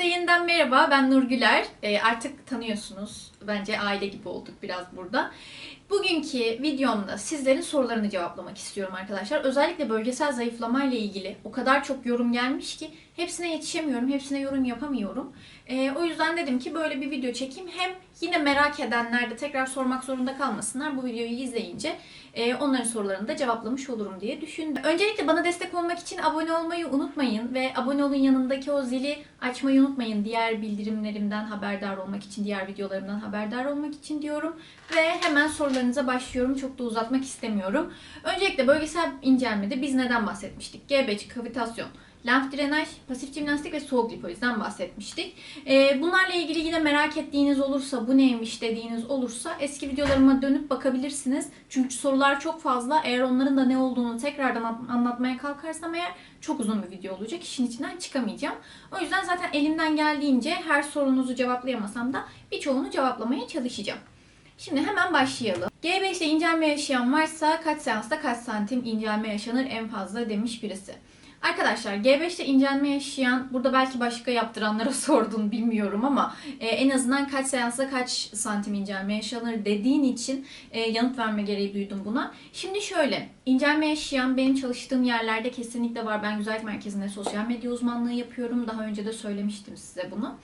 Herkese yeniden merhaba. Ben Nurgüler. Ee, artık tanıyorsunuz. Bence aile gibi olduk biraz burada. Bugünkü videomda sizlerin sorularını cevaplamak istiyorum arkadaşlar. Özellikle bölgesel zayıflama ile ilgili o kadar çok yorum gelmiş ki hepsine yetişemiyorum, hepsine yorum yapamıyorum. Ee, o yüzden dedim ki böyle bir video çekeyim. Hem yine merak edenler de tekrar sormak zorunda kalmasınlar. Bu videoyu izleyince e, onların sorularını da cevaplamış olurum diye düşündüm. Öncelikle bana destek olmak için abone olmayı unutmayın ve abone olun yanındaki o zili açmayı unutmayın. Diğer bildirimlerimden haberdar olmak için, diğer videolarımdan haberdar olmak için diyorum. Ve hemen sorularınıza başlıyorum. Çok da uzatmak istemiyorum. Öncelikle bölgesel incelmede biz neden bahsetmiştik? G5 kavitasyon, lenf drenaj, pasif jimnastik ve soğuk lipolizden bahsetmiştik. Ee, bunlarla ilgili yine merak ettiğiniz olursa, bu neymiş dediğiniz olursa eski videolarıma dönüp bakabilirsiniz. Çünkü sorular çok fazla. Eğer onların da ne olduğunu tekrardan an- anlatmaya kalkarsam eğer çok uzun bir video olacak. İşin içinden çıkamayacağım. O yüzden zaten elimden geldiğince her sorunuzu cevaplayamasam da birçoğunu cevaplamaya çalışacağım. Şimdi hemen başlayalım. G5 ile incelme yaşayan varsa kaç seansta kaç santim incelme yaşanır en fazla demiş birisi. Arkadaşlar G5 ile incelme yaşayan, burada belki başka yaptıranlara sordun bilmiyorum ama e, en azından kaç seansta kaç santim incelme yaşanır dediğin için e, yanıt verme gereği duydum buna. Şimdi şöyle, incelme yaşayan benim çalıştığım yerlerde kesinlikle var. Ben güzellik merkezinde sosyal medya uzmanlığı yapıyorum. Daha önce de söylemiştim size bunu.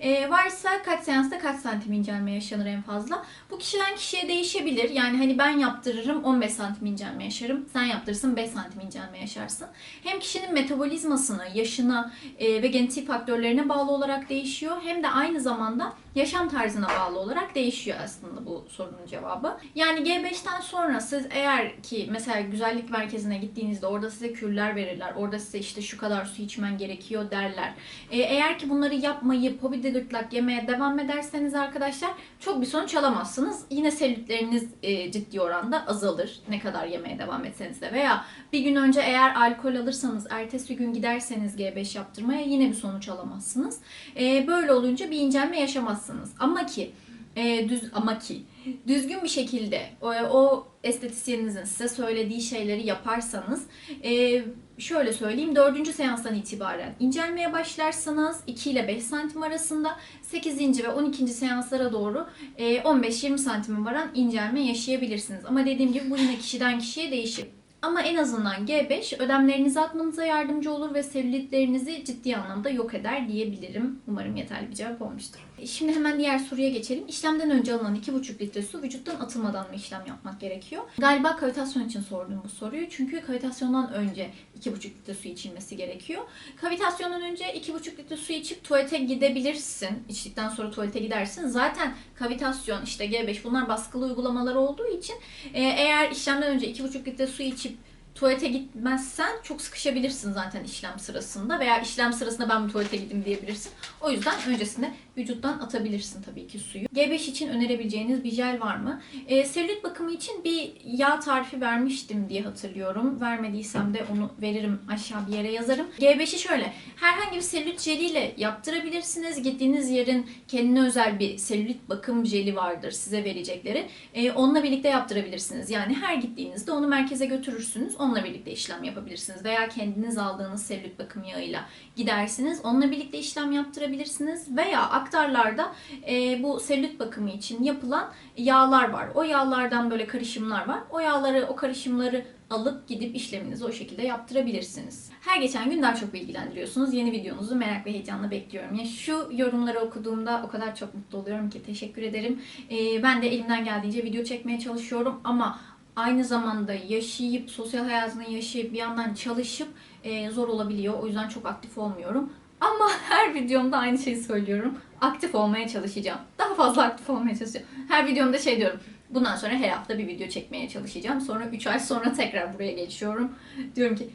E, varsa kaç seansta kaç santim incelme yaşanır en fazla? Bu kişiden kişiye değişebilir. Yani hani ben yaptırırım 15 santim incelme yaşarım. Sen yaptırırsın 5 santim incelme yaşarsın. Hem kişinin metabolizmasına, yaşına e, ve genetik faktörlerine bağlı olarak değişiyor. Hem de aynı zamanda yaşam tarzına bağlı olarak değişiyor aslında bu sorunun cevabı. Yani G5'ten sonra siz eğer ki mesela güzellik merkezine gittiğinizde orada size kürler verirler. Orada size işte şu kadar su içmen gerekiyor derler. E, eğer ki bunları yapmayıp hobi gırtlak yemeye devam ederseniz arkadaşlar çok bir sonuç alamazsınız. Yine selülitleriniz e, ciddi oranda azalır. Ne kadar yemeye devam etseniz de veya bir gün önce eğer alkol alırsanız ertesi gün giderseniz G5 yaptırmaya yine bir sonuç alamazsınız. E, böyle olunca bir incelme yaşamazsınız. Ama ki e, düz ama ki düzgün bir şekilde o, o estetisyeninizin size söylediği şeyleri yaparsanız e, şöyle söyleyeyim 4. seanstan itibaren incelmeye başlarsanız 2 ile 5 santim arasında 8. ve 12. seanslara doğru e, 15-20 santime varan incelme yaşayabilirsiniz. Ama dediğim gibi bu yine kişiden kişiye değişir. Ama en azından G5 ödemlerinizi atmanıza yardımcı olur ve selülitlerinizi ciddi anlamda yok eder diyebilirim. Umarım yeterli bir cevap olmuştur. Şimdi hemen diğer soruya geçelim. İşlemden önce alınan 2,5 litre su vücuttan atılmadan mı işlem yapmak gerekiyor? Galiba kavitasyon için sordum bu soruyu. Çünkü kavitasyondan önce 2,5 litre su içilmesi gerekiyor. Kavitasyondan önce 2,5 litre su içip tuvalete gidebilirsin. İçtikten sonra tuvalete gidersin. Zaten kavitasyon, işte G5 bunlar baskılı uygulamalar olduğu için e, eğer işlemden önce 2,5 litre su içip tuvalete gitmezsen çok sıkışabilirsin zaten işlem sırasında veya işlem sırasında ben bir tuvalete gideyim diyebilirsin. O yüzden öncesinde vücuttan atabilirsin tabii ki suyu. G5 için önerebileceğiniz bir jel var mı? E, selülit bakımı için bir yağ tarifi vermiştim diye hatırlıyorum. Vermediysem de onu veririm aşağı bir yere yazarım. G5'i şöyle herhangi bir selülit jeliyle yaptırabilirsiniz. Gittiğiniz yerin kendine özel bir selülit bakım jeli vardır size verecekleri. E, onunla birlikte yaptırabilirsiniz. Yani her gittiğinizde onu merkeze götürürsünüz. Onunla birlikte işlem yapabilirsiniz. Veya kendiniz aldığınız selülit bakım yağıyla gidersiniz. Onunla birlikte işlem yaptırabilirsiniz. Veya aktarlarda e, bu selülit bakımı için yapılan yağlar var. O yağlardan böyle karışımlar var. O yağları, o karışımları alıp gidip işleminizi o şekilde yaptırabilirsiniz. Her geçen gün daha çok bilgilendiriyorsunuz. Yeni videonuzu merak ve heyecanla bekliyorum. Ya şu yorumları okuduğumda o kadar çok mutlu oluyorum ki teşekkür ederim. Ee, ben de elimden geldiğince video çekmeye çalışıyorum ama aynı zamanda yaşayıp, sosyal hayatını yaşayıp bir yandan çalışıp e, zor olabiliyor. O yüzden çok aktif olmuyorum. Ama her videomda aynı şeyi söylüyorum. Aktif olmaya çalışacağım. Daha fazla aktif olmaya çalışacağım. Her videomda şey diyorum. Bundan sonra her hafta bir video çekmeye çalışacağım. Sonra 3 ay sonra tekrar buraya geçiyorum. Diyorum ki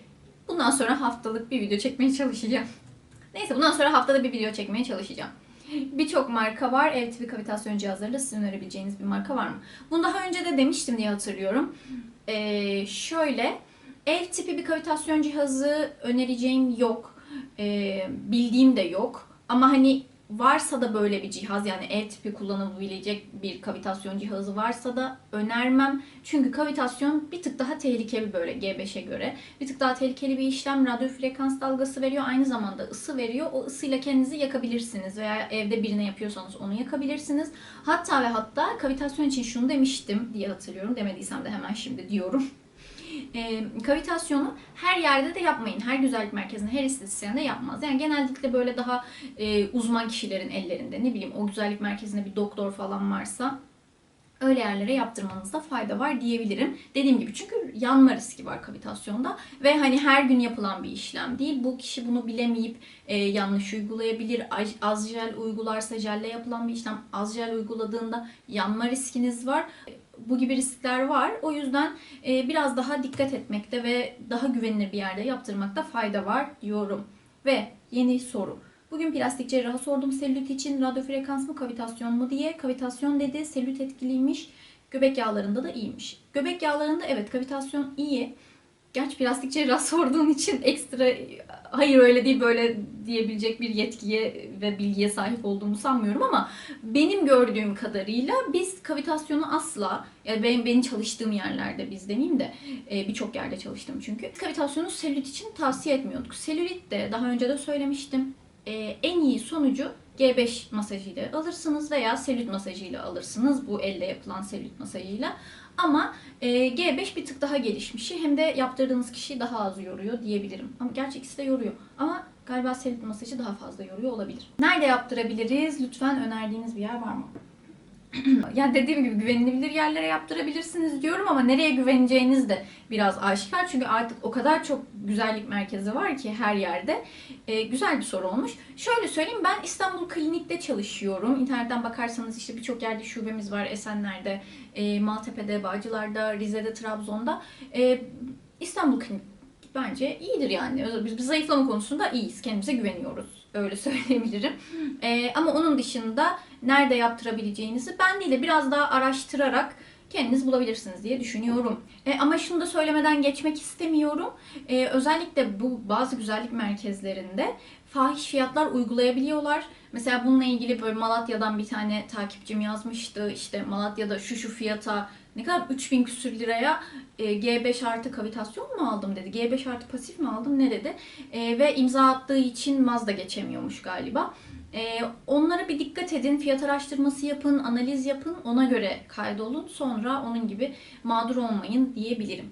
bundan sonra haftalık bir video çekmeye çalışacağım. Neyse bundan sonra haftada bir video çekmeye çalışacağım. Birçok marka var. Ev tipi kavitasyon cihazlarıyla sizin önerebileceğiniz bir marka var mı? Bunu daha önce de demiştim diye hatırlıyorum. Ee, şöyle ev tipi bir kavitasyon cihazı önereceğim yok. Ee, bildiğim de yok. Ama hani varsa da böyle bir cihaz yani ev tipi kullanılabilecek bir kavitasyon cihazı varsa da önermem. Çünkü kavitasyon bir tık daha tehlikeli böyle G5'e göre. Bir tık daha tehlikeli bir işlem. Radyo frekans dalgası veriyor. Aynı zamanda ısı veriyor. O ısıyla kendinizi yakabilirsiniz. Veya evde birine yapıyorsanız onu yakabilirsiniz. Hatta ve hatta kavitasyon için şunu demiştim diye hatırlıyorum. Demediysem de hemen şimdi diyorum. E, kavitasyonu her yerde de yapmayın. Her güzellik merkezinde, her estetisyen de yapmaz. Yani genellikle böyle daha e, uzman kişilerin ellerinde ne bileyim o güzellik merkezinde bir doktor falan varsa öyle yerlere yaptırmanızda fayda var diyebilirim. Dediğim gibi çünkü yanma riski var kavitasyonda ve hani her gün yapılan bir işlem değil. Bu kişi bunu bilemeyip e, yanlış uygulayabilir. Az jel uygularsa jelle yapılan bir işlem az jel uyguladığında yanma riskiniz var. Bu gibi riskler var. O yüzden e, biraz daha dikkat etmekte ve daha güvenilir bir yerde yaptırmakta fayda var diyorum. Ve yeni soru. Bugün plastik cerraha sordum selülit için radyo frekans mı kavitasyon mu diye. Kavitasyon dedi selülit etkiliymiş. Göbek yağlarında da iyiymiş. Göbek yağlarında evet kavitasyon iyi. Gerçi plastik cerrah sorduğun için ekstra hayır öyle değil böyle diyebilecek bir yetkiye ve bilgiye sahip olduğumu sanmıyorum ama benim gördüğüm kadarıyla biz kavitasyonu asla yani benim, benim çalıştığım yerlerde biz demeyeyim de e, birçok yerde çalıştım çünkü kavitasyonu selülit için tavsiye etmiyorduk. Selülit de daha önce de söylemiştim e, en iyi sonucu G5 masajıyla alırsınız veya selülit masajıyla alırsınız. Bu elle yapılan selülit masajıyla. Ama e, G5 bir tık daha gelişmiş. Hem de yaptırdığınız kişiyi daha az yoruyor diyebilirim. Ama gerçi ikisi de yoruyor. Ama galiba selülit masajı daha fazla yoruyor olabilir. Nerede yaptırabiliriz? Lütfen önerdiğiniz bir yer var mı? yani dediğim gibi güvenilebilir yerlere yaptırabilirsiniz diyorum ama nereye güveneceğiniz de biraz aşikar. Çünkü artık o kadar çok güzellik merkezi var ki her yerde. Ee, güzel bir soru olmuş. Şöyle söyleyeyim ben İstanbul Klinik'te çalışıyorum. İnternetten bakarsanız işte birçok yerde şubemiz var. Esenler'de, e, Maltepe'de, Bağcılar'da, Rize'de, Trabzon'da. E, İstanbul Klinik bence iyidir yani. Biz, biz zayıflama konusunda iyiyiz. Kendimize güveniyoruz. Öyle söyleyebilirim. Ee, ama onun dışında nerede yaptırabileceğinizi ben değil de biraz daha araştırarak kendiniz bulabilirsiniz diye düşünüyorum. E, ama şunu da söylemeden geçmek istemiyorum. E, özellikle bu bazı güzellik merkezlerinde fahiş fiyatlar uygulayabiliyorlar. Mesela bununla ilgili böyle Malatya'dan bir tane takipçim yazmıştı. İşte Malatya'da şu şu fiyata ne kadar 3000 küsür liraya e, G5 artı kavitasyon mu aldım dedi. G5 artı pasif mi aldım ne dedi. E, ve imza attığı için Mazda geçemiyormuş galiba. E, onlara bir dikkat edin. Fiyat araştırması yapın, analiz yapın. Ona göre kaydolun. Sonra onun gibi mağdur olmayın diyebilirim.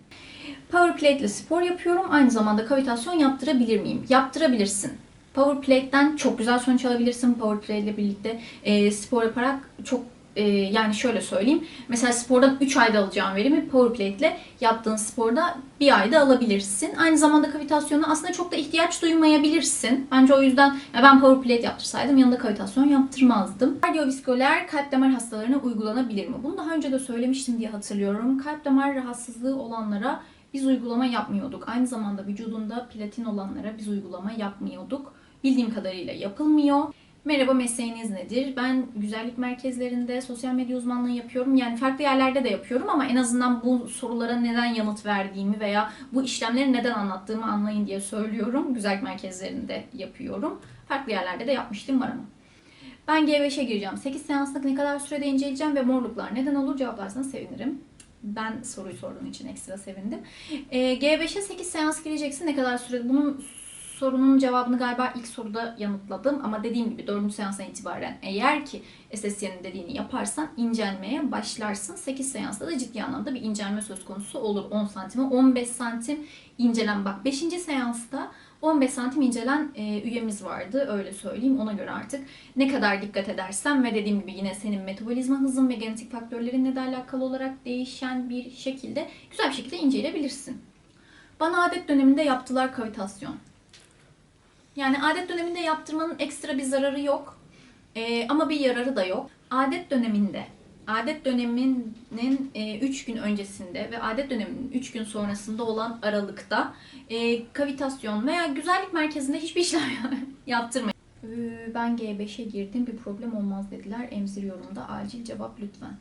Power Plate ile spor yapıyorum. Aynı zamanda kavitasyon yaptırabilir miyim? Yaptırabilirsin. Power Plate'den çok güzel sonuç alabilirsin. Power Plate ile birlikte e, spor yaparak çok e, yani şöyle söyleyeyim. Mesela spordan 3 ayda alacağın verimi Powerplate ile yaptığın sporda bir ayda alabilirsin. Aynı zamanda kavitasyonu aslında çok da ihtiyaç duymayabilirsin. Bence o yüzden ya ben Powerplate yaptırsaydım yanında kavitasyon yaptırmazdım. Kardiyovasküler kalp damar hastalarına uygulanabilir mi? Bunu daha önce de söylemiştim diye hatırlıyorum. Kalp damar rahatsızlığı olanlara biz uygulama yapmıyorduk. Aynı zamanda vücudunda platin olanlara biz uygulama yapmıyorduk. Bildiğim kadarıyla yapılmıyor. Merhaba mesleğiniz nedir? Ben güzellik merkezlerinde sosyal medya uzmanlığı yapıyorum. Yani farklı yerlerde de yapıyorum ama en azından bu sorulara neden yanıt verdiğimi veya bu işlemleri neden anlattığımı anlayın diye söylüyorum. Güzellik merkezlerinde yapıyorum. Farklı yerlerde de yapmıştım var ama. Ben G5'e gireceğim. 8 seanslık ne kadar sürede inceleyeceğim ve morluklar neden olur cevaplarsanız sevinirim. Ben soruyu sorduğun için ekstra sevindim. Ee, G5'e 8 seans gireceksin. Ne kadar sürede? Bunun sorunun cevabını galiba ilk soruda yanıtladım ama dediğim gibi 4. seansdan itibaren eğer ki estetiğinin dediğini yaparsan incelmeye başlarsın. 8 seansta da ciddi anlamda bir incelme söz konusu olur. 10 santime 15 santim incelen bak 5. seansta 15 santim incelen e, üyemiz vardı öyle söyleyeyim ona göre artık ne kadar dikkat edersen ve dediğim gibi yine senin metabolizma hızın ve genetik faktörlerinle de alakalı olarak değişen bir şekilde güzel bir şekilde inceleyebilirsin. Bana adet döneminde yaptılar kavitasyon. Yani adet döneminde yaptırmanın ekstra bir zararı yok. Ee, ama bir yararı da yok. Adet döneminde, adet döneminin 3 gün öncesinde ve adet döneminin 3 gün sonrasında olan aralıkta e, kavitasyon veya güzellik merkezinde hiçbir işlem yaptırmayın. Ben G5'e girdim bir problem olmaz dediler. Emziriyorum da acil cevap lütfen.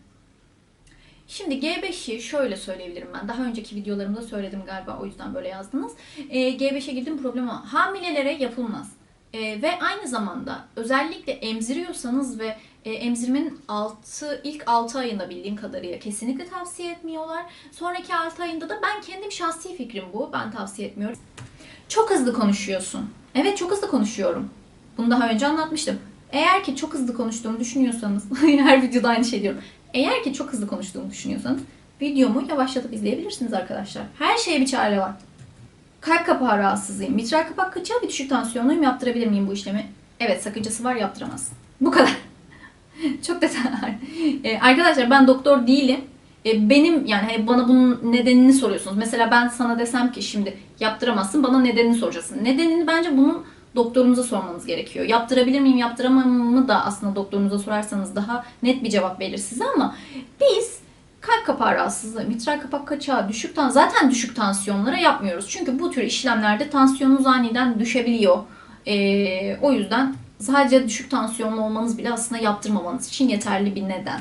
Şimdi G5'i şöyle söyleyebilirim ben. Daha önceki videolarımda söyledim galiba o yüzden böyle yazdınız. E, G5'e girdim problem o. Hamilelere yapılmaz. Ee, ve aynı zamanda özellikle emziriyorsanız ve e, emzirmenin altı, ilk 6 ayında bildiğim kadarıyla kesinlikle tavsiye etmiyorlar. Sonraki 6 ayında da ben kendim şahsi fikrim bu. Ben tavsiye etmiyorum. Çok hızlı konuşuyorsun. Evet çok hızlı konuşuyorum. Bunu daha önce anlatmıştım. Eğer ki çok hızlı konuştuğumu düşünüyorsanız, her videoda aynı şey diyorum. Eğer ki çok hızlı konuştuğumu düşünüyorsanız videomu yavaşlatıp izleyebilirsiniz arkadaşlar. Her şeye bir çare var. Kalp kapağı rahatsızlığıyım. Mitral kapak kaçağı bir düşük tansiyonluyum. Yaptırabilir miyim bu işlemi? Evet sakıncası var yaptıramazsın. Bu kadar. Çok detaylı. Ee, arkadaşlar ben doktor değilim. Ee, benim yani hani bana bunun nedenini soruyorsunuz. Mesela ben sana desem ki şimdi yaptıramazsın bana nedenini soracaksın. Nedenini bence bunun doktorunuza sormanız gerekiyor. Yaptırabilir miyim, yaptıramam mı da aslında doktorunuza sorarsanız daha net bir cevap verir size ama biz kalp kapağı rahatsızlığı, mitral kapak kaçağı, düşük tan zaten düşük tansiyonlara yapmıyoruz. Çünkü bu tür işlemlerde tansiyonunuz aniden düşebiliyor. Ee, o yüzden sadece düşük tansiyonlu olmanız bile aslında yaptırmamanız için yeterli bir neden.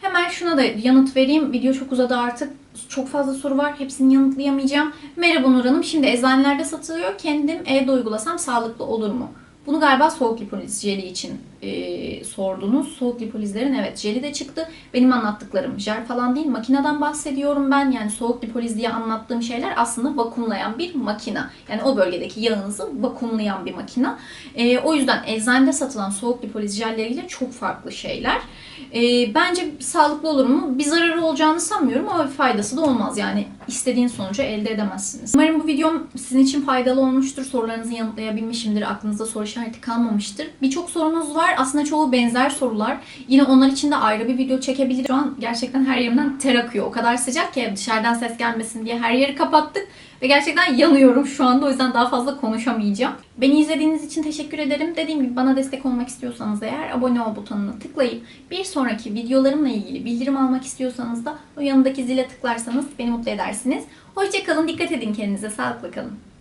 Hemen şuna da yanıt vereyim. Video çok uzadı artık. Çok fazla soru var. Hepsini yanıtlayamayacağım. Merhaba Nur Hanım. Şimdi eczanelerde satılıyor. Kendim evde uygulasam sağlıklı olur mu? Bunu galiba soğuk lipoliz jeli için e, sordunuz. Soğuk lipolizlerin evet jeli de çıktı. Benim anlattıklarım jel falan değil. Makineden bahsediyorum ben. Yani soğuk lipoliz diye anlattığım şeyler aslında vakumlayan bir makina. Yani o bölgedeki yağınızı vakumlayan bir makina. E, o yüzden eczanede satılan soğuk lipoliz jelleriyle çok farklı şeyler. E, bence sağlıklı olur mu? Bir zararı olacağını sanmıyorum ama faydası da olmaz. Yani istediğin sonucu elde edemezsiniz. Umarım bu videom sizin için faydalı olmuştur. Sorularınızı yanıtlayabilmişimdir. Aklınızda soru işareti kalmamıştır. Birçok sorunuz var. Aslında çoğu benzer sorular. Yine onlar için de ayrı bir video çekebilirim. Şu an gerçekten her yerimden ter akıyor. O kadar sıcak ki dışarıdan ses gelmesin diye her yeri kapattık. Ve gerçekten yanıyorum şu anda. O yüzden daha fazla konuşamayacağım. Beni izlediğiniz için teşekkür ederim. Dediğim gibi bana destek olmak istiyorsanız eğer abone ol butonuna tıklayıp bir sonraki videolarımla ilgili bildirim almak istiyorsanız da o yanındaki zile tıklarsanız beni mutlu edersiniz. Hoşçakalın, dikkat edin kendinize, sağlıklı kalın.